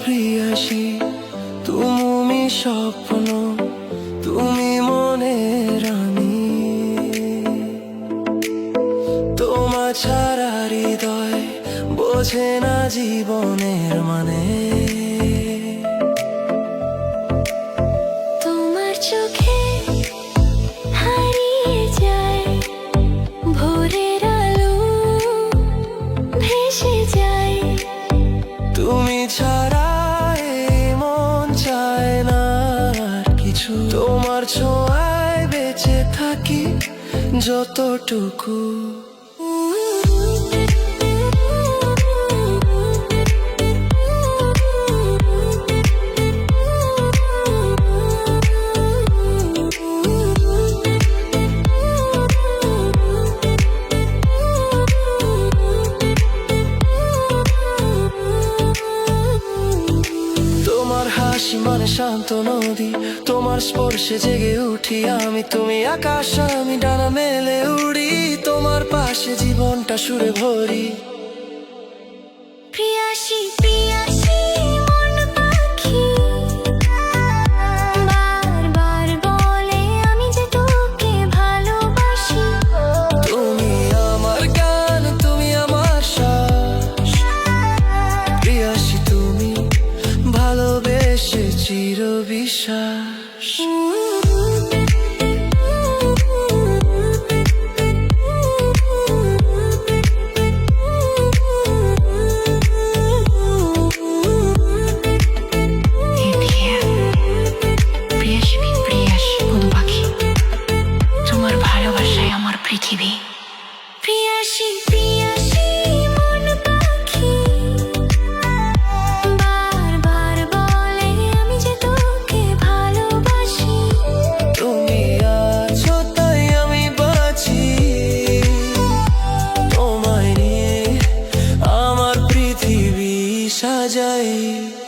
প্রিয়াসী তুমি স্বপ্ন তুমি মনের বোঝে না জীবনের মানে? তোমার চোখে হারিয়ে যায় ভোরের আলো ভেসে যায়। তুমি ছাড়া মন চায় না কিছু। তোমার ছোঁয়ায় বেঁচে থাকি যতটুকু। মানে শান্ত নদী। তোমার স্পর্শে জেগে উঠি আমি, তুমি আকাশ, আমি ডানা মেলে উড়ি। তোমার পাশে জীবনটা সুরে ভরি। চির বিশ্বাস ভালোবাসায় আমার পৃথিবী। প্রিয়াসী প্রিয় जाए।